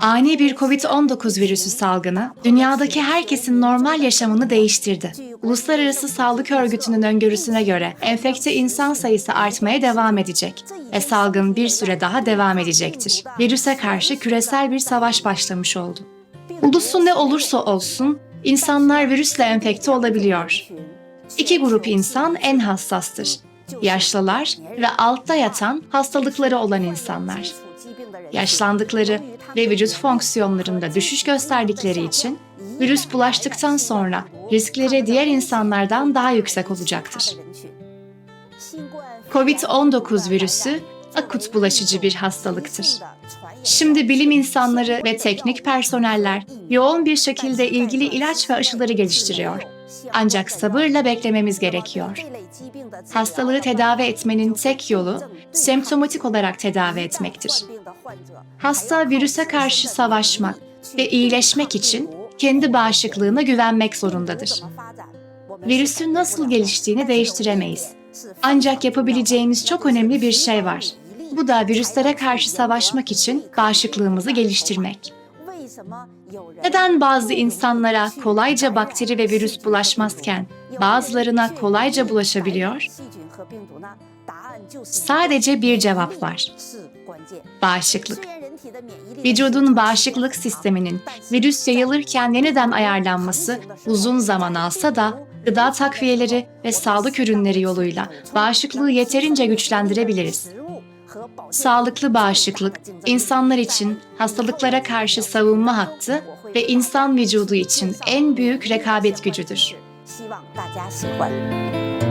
Ani bir COVID-19 virüsü salgını, dünyadaki herkesin normal yaşamını değiştirdi. Uluslararası Sağlık Örgütü'nün öngörüsüne göre enfekte insan sayısı artmaya devam edecek ve salgın bir süre daha devam edecektir. Virüse karşı küresel bir savaş başlamış oldu. Ulusu ne olursa olsun, insanlar virüsle enfekte olabiliyor. İki grup insan en hassastır. Yaşlılar ve altta yatan hastalıkları olan insanlar. Yaşlandıkları ve vücut fonksiyonlarında düşüş gösterdikleri için virüs bulaştıktan sonra riskleri diğer insanlardan daha yüksek olacaktır. Covid-19 virüsü akut bulaşıcı bir hastalıktır. Şimdi bilim insanları ve teknik personeller yoğun bir şekilde ilgili ilaç ve aşıları geliştiriyor. Ancak sabırla beklememiz gerekiyor. Hastalığı tedavi etmenin tek yolu semptomatik olarak tedavi etmektir. Hasta virüse karşı savaşmak ve iyileşmek için kendi bağışıklığına güvenmek zorundadır. Virüsün nasıl geliştiğini değiştiremeyiz. Ancak yapabileceğimiz çok önemli bir şey var. Bu da virüslere karşı savaşmak için bağışıklığımızı geliştirmek. Neden bazı insanlara kolayca bakteri ve virüs bulaşmazken bazılarına kolayca bulaşabiliyor? Sadece bir cevap var. Bağışıklık. Vücudun bağışıklık sisteminin virüs yayılırken yeniden ayarlanması uzun zaman alsa da gıda takviyeleri ve sağlık ürünleri yoluyla bağışıklığı yeterince güçlendirebiliriz. Sağlıklı bağışıklık, insanlar için hastalıklara karşı savunma hattı ve insan vücudu için en büyük rekabet gücüdür. 希望大家喜欢。